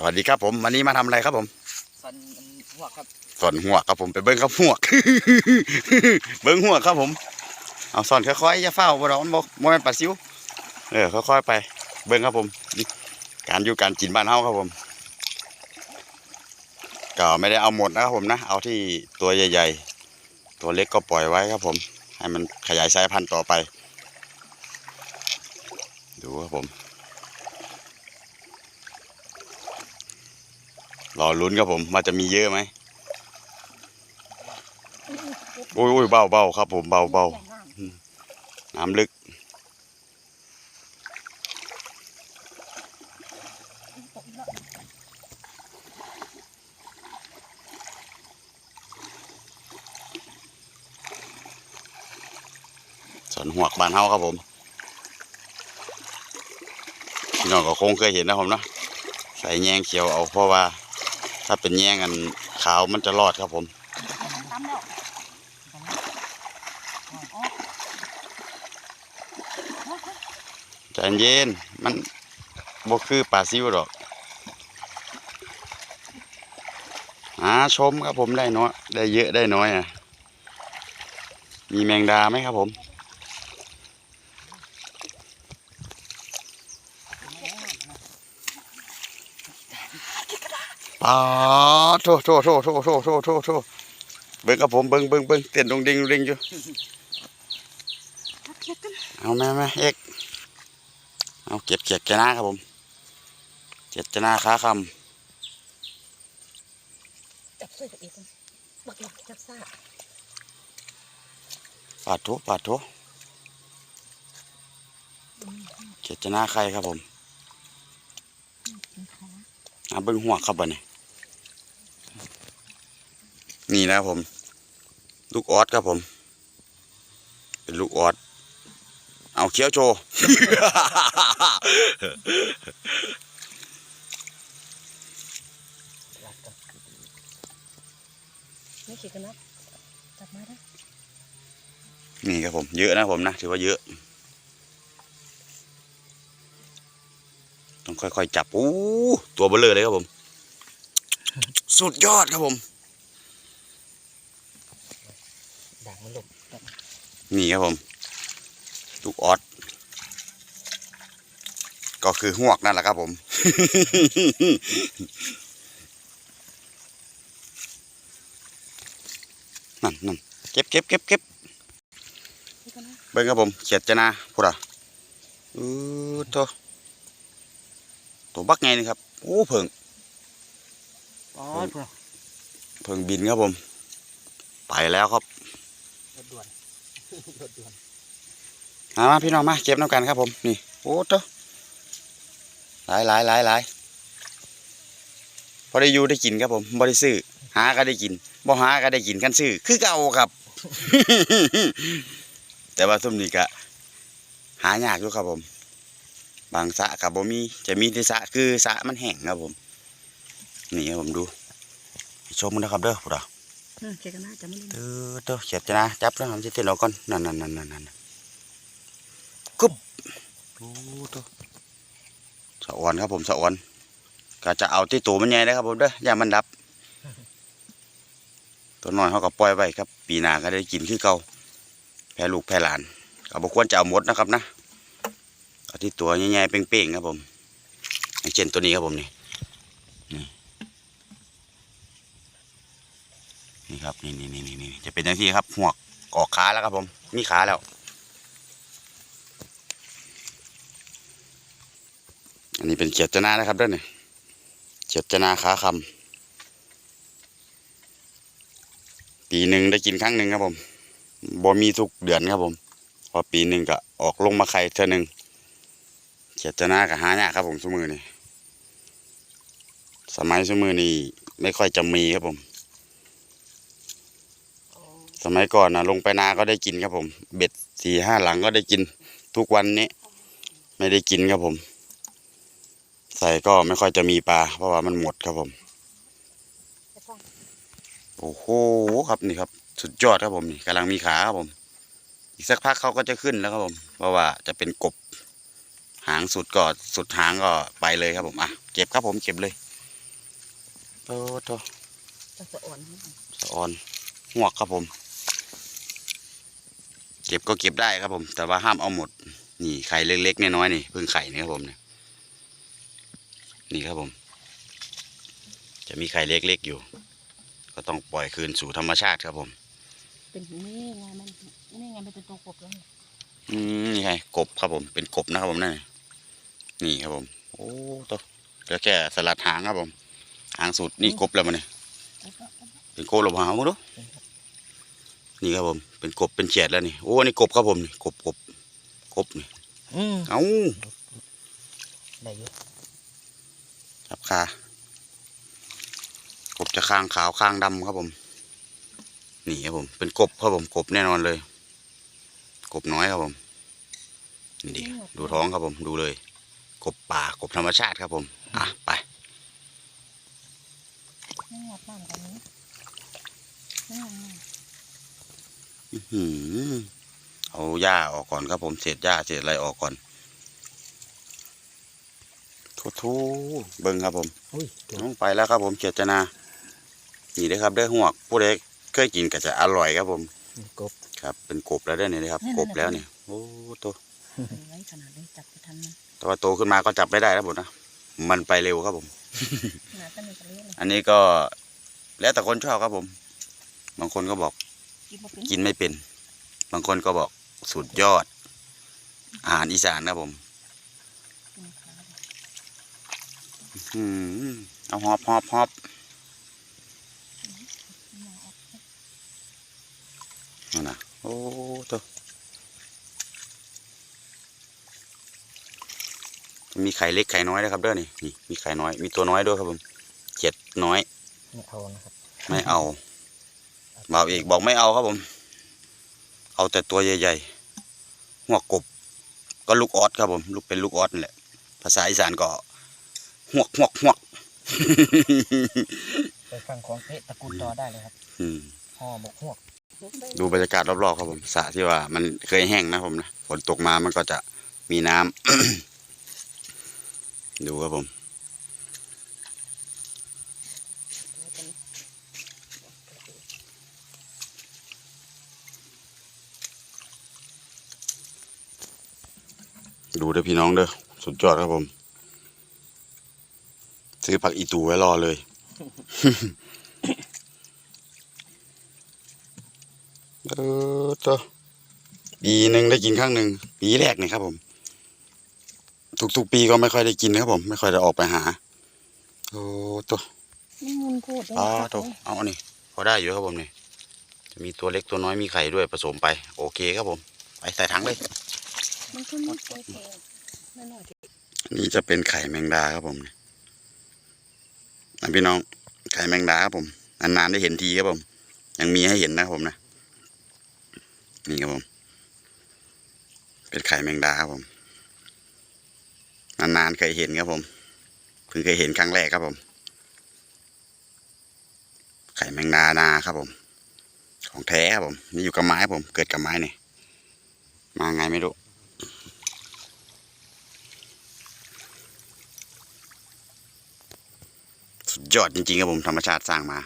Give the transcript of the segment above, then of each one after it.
สวัสดีครับผมวันนี้มาทำอะไรครับผมสันหัวครับสอนหัวครับผมไปเบิ้งครับหัวเบิ้งหัวครับผม เอาสอนค่อยๆอย่าเฝ้าบ่ดอกมันบ่บ่แม่นปลาซิวเออค่อยๆไป เบิ้งครับผมนี่การอยู่การกินบ้านเฮาครับผมก็ไม่ได้เอาหมดนะครับผมนะ เอาที่ตัวใหญ่ ๆ ตัวเล็กก็ปล่อยไว้ครับผม ให้มันขยายสายพันธุ์ต่อไป ดูครับผม รอลุ้นครับผมว่าจะมีเยอะไหมโอ้ยโอ้ยเบาเบาครับ ผมเบาเบาน้ำลึกสวนหวกบานเฮาครับผมพี่น้องก็คงเคยเห็นนะผมเนาะใส่แยงเขียวเอาเพราะว่า ถ้าเป็นแยงอันขาวมันจะรอดครับผมใจเย็นมันบ่คือปลาซิวดอกหาชมครับผมได้น้อยได้เยอะได้น้อยอะ มีแมงดาไหมครับผม อ๋อโทษโทษโทษโทษโทษโทษโทษโทษเบิ้งครับผมเบิ้งเบิ้งเบิ้งเต้นดงดิงดงดิงอยู่เคียดกันเอาแม่แม่เอกเอาเก็บเก็บเจนาครับผมเจ็ดเจนาขาคจับใส่ตัวเองกันบักหลักจับซ่าำปาดทุปาดทุเจ็ดเจนาไข่ครับผมเอาเบิ้งหัวครับบ่เนี่ย นี่นะครับผม ลูกออสครับผม เป็นลูกออสเอาเคี้ยวโชว์หลักกันนี่ขีดกันนะจับมาได้นี่ครับผม เยอะนะผมนะ ถือว่าเยอะ ต้องค่อยๆจับอู้ตัวเบลอเลยครับผม สุดยอดครับผม ด่างมั นหลบนี่ครับผมลูกออสก็คือหวกนั่นแหละครับผม นั่นนั่นเก็บเก็บเก็บเก็บนี่กันนะเบิ้งครับผมเขียดจะนาพูดอะอือโตตัวบักไงนี่ครับ โอ้เพิ่งอ๋อเพื่อนเพิ่งบินครับผม ไปแล้วครับรถ ด่วนรถด่วนมามาพี่น้องมาเก็บน้ำกันครับผมนี่โอ้โตหลายหลายหลายหลายพอได้อยู่ได้กินครับผมบ่ได้ซื้อหาก็ได้กินบ่หาก็ได้กินกันซื้อคือเก่าครับ แต่ว่าซุ่มนี้ก็หายากอยู่ครับผม บางสะกับบ่มีจะมีที่สะคือสะมันแห้งครับผม นี่ครับผมดู ชมมันนะครับเด้อพวกเรา เออเคียดกันนะจับม่ได้เด้อเด้อเขียบจะนะจับแล้วผมจะต้นเราก่อนนั่นนั่นนั่นนั่นนกึบดูตัวสะอ่อนครับผมสะอ่อนก็จะเอาที่ตัวมันใหญ่นะครับผมเด้ออย่ามันดับ ตัวน้อยเขาก็ปล่อยไว้ครับ ปีหน้าก็ได้กินคือเก่าแพ่ลูกแพ่หลานก็บ่ควรจะเอาหมดนะครับนะเอาที่ตัวใหญ่ๆเป้งๆครับผมอย่างเช่นตัวนี้ครับผมนี่ นี่ครับนี่นี่นี่นี่จะเป็นอย่างที่ครับหัวกออกขาแล้วครับผมมีขาแล้ว อันนี้เป็นเขียดจนานะครับด้อเนี่ยเขียดจนาขาคำปีหนึ่งได้กินครั้งหนึ่งครับผมบ่มีทุกเดือนครับผม พอปีหนึ่งก็ออกลงมาไข่เท่าหนึ่งเขียดจนากับหายากครับผมสมือนี่สมัยสมือนี่ไม่ค่อยจะมีครับผม สมัยก่อนนะลงไปนาก็ได้กินครับผม เบ็ดสี่ห้าหลังก็ได้กินทุกวันนี้ ไม่ได้กินครับผม ใส่ก็ไม่ค่อยจะมีปลา เพราะว่ามันหมดครับผมไปฟังโอ้โหครับนี่ครับ สุดยอดครับผมนี่กำลังมีขาครับผม อีกสักพักเขาก็จะขึ้นแล้วครับผม เพราะว่าจะเป็นกบ หางสุดก็สุดหางก็ไปเลยครับผมอะเก็บครับผมเก็บเลยโตโตจะสะอ่อนสะออนหวกครับผม เก็บก็เก็บได้ครับผม แต่ว่าห้ามเอาหมด นี่ไข่เล็กๆน้อยๆนี่เพิ่งไข่นี่ครับผมเนี่ยนี่ครับผม จะมีไข่เล็กๆอยู่ ก็ต้องปล่อยคืนสู่ธรรมชาติครับผม เป็นนี่ไงมันนี่ไงมันเป็นตัวกบแล้วนี่อืมนี่ไงกบครับผม เป็นกบนะครับผมนั่นน่ะนี่ครับผม โอ้ตัวเหลือแค่สลัดหางครับผม หางสุดนี่กบแล้วมันเนี่ยเอาปะเอาปะเป็นโกลบหางมั้งดู นี่ครับผม เป็นกบเป็นเฉียดแล้วนี่โอ้นี่กบครับผมนี่กบกบกบนี่อืมเอ้าได้อยู่จับคากบจะข้างขาวข้างดำครับผม นี่ครับผม เป็นกบครับผมกบแน่นอนเลย กบน้อยครับผมนี่ดิดูท้องครับผมดูเลย กบป่ากบธรรมชาติครับผม อะไป นี่งอดน้ำกันนี้นี่งอด อื้อหือ เอาหญ้าออกก่อนครับผมเศษหญ้าเศษอะไรออกก่อนทุทูเบิ้งครับผมอุ้ยตัวลงไปแล้วครับผมเจตนานี่เด้อครับเด้อหวกผู้ใดเคยกินก็จะอร่อยครับผมกบครับ เป็นกบแล้วเด้อเนี่ยนะครับนั่นกน่ะบแล้วเนี่ยโอ้ตัวไว้ขนาดนี้จับไปทันมันแต่ว่าโตขึ้นมาก็จับไม่ได้แล้วผมนะมันไปเร็วครับผมขนาดต้นนี้ก็เลี้ยงเลยอันนี้ก็แล้วแต่คนชอบครับผม บางคนก็บอก กินมาเป็นกินไม่เป็น บางคนก็บอกสุดยอด อาหารอีสานครับผมกินขาอืมเอาหอบหอบหอบนั่นนะโอ้ตัวมีไข่เล็กไข่น้อยนะครับเด้อนี่นี่มีไข่น้อย มีตัวน้อยด้วยครับผมเจ็ดน้อย ไม่เอานะครับ ไม่เอา บ่าวเอกบอกไม่เอาครับผม เอาแต่ตัวใหญ่ๆหัวกบ ก็ลูกออสครับผมลูกเป็นลูกออสนั่นแหละ ภาษาอีสานก็หวกหวกหวกไปฟังของเพชรตระกูลต่อได้เลยครับอืมห่อหมกหวก ดูบรรยากาศรอบๆครับผมสระที่ว่า มันเคยแห้งนะผมนะฝนตกมามันก็จะมีน้ำดูครับผม ดูเด้อพี่น้องเด้อสุดยอดครับผม ซื้อผักอีตูไว้รอเลย เออตัวปีหนึ่งได้กินครั้งหนึ่งปีแรกนี่ครับผม ทุกๆปีก็ไม่ค่อยได้กินครับผม ไม่ค่อยได้ออกไปหาโอ้ตัวนี่มุนพูดอ๋อตัวเอาอันนี้พอได้อยู่ครับผมนี่จะมีตัวเล็กตัวน้อยมีไข่ด้วยผสมไป โอเคครับผม ไปใส่ถังเลย มันก็มุดไปแค่ไม่น้อยที่นี่จะเป็นไข่แมงดาครับผมนะพี่น้องไข่แมงดาครับผมนานๆได้เห็นทีครับผม ยังมีให้เห็นนะครับผมนะนี่ครับผม เป็นไข่แมงดาครับผมนานๆเคยเห็นครับผมเพิ่งเคยเห็นครั้งแรกครับผม ไข่แมงดานาครับผม ของแท้ครับผมนี่อยู่กับไม้ผม เกิดกับไม้เนี่ยมาไงไม่รู้ สุด ยอดจริงๆครับผมธรรมชาติสร้างมา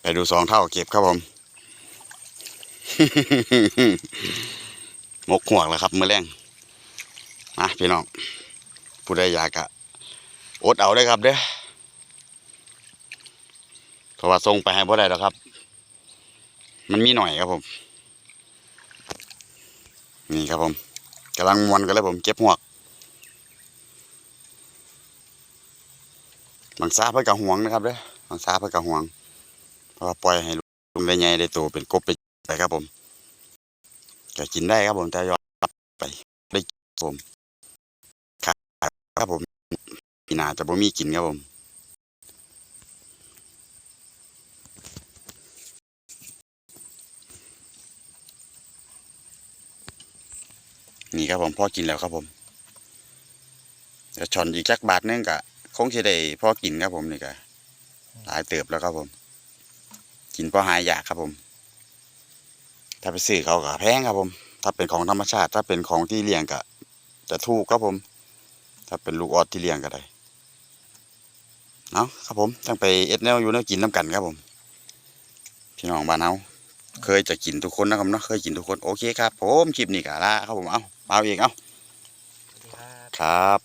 ไปดูสองเท่าเก็บครับผม มกหวกแล้วครับมือแรงมาพี่น้องผู้ใดอยากกะอดเอาได้ครับเด้อเพราะว่าส่งไปให้พ่ได้แล้วครับ มันมีหน่อยครับผม นี่ครับผมกำลังมวนกันเลยผมเก็บหวก บางซาเพื่อกับห่วงนะครับเด้อบางซาเพื่อกับห่วงเพราะปล่อยให้ลุงได้ใหญ่ได้โตเป็นกบไปไปครับผมก็กินได้ครับผมแต่ยอดไปได้ครับผมขาดครับผมปีนาจะบ่มีกินครับผมนี่ครับผมพ่อกินแล้วครับผมเดี๋ยวช่อนอีกจักบาทนึงกะ คงจะได้พอกินครับผมนี่ก็หลายเติบแล้วครับผม กินพอหายอยากครับผม ถ้าไปซื้อเขาก็แพงครับผม ถ้าเป็นของธรรมชาติ ถ้าเป็นของที่เลี้ยงก็จะถูกครับผม ถ้าเป็นลูกออดที่เลี้ยงก็ได้เอาะครับผมตั้งไปเอ็ดแนวอยู่แนวกินน้ำกันครับผม พี่น้องบ้านเฮาเคยจะกินทุกคนนะครับเนาะเคยกินทุกคนโอเคครับผมคลิปนี้กะละครับผมเอาเอาเองเอาครับ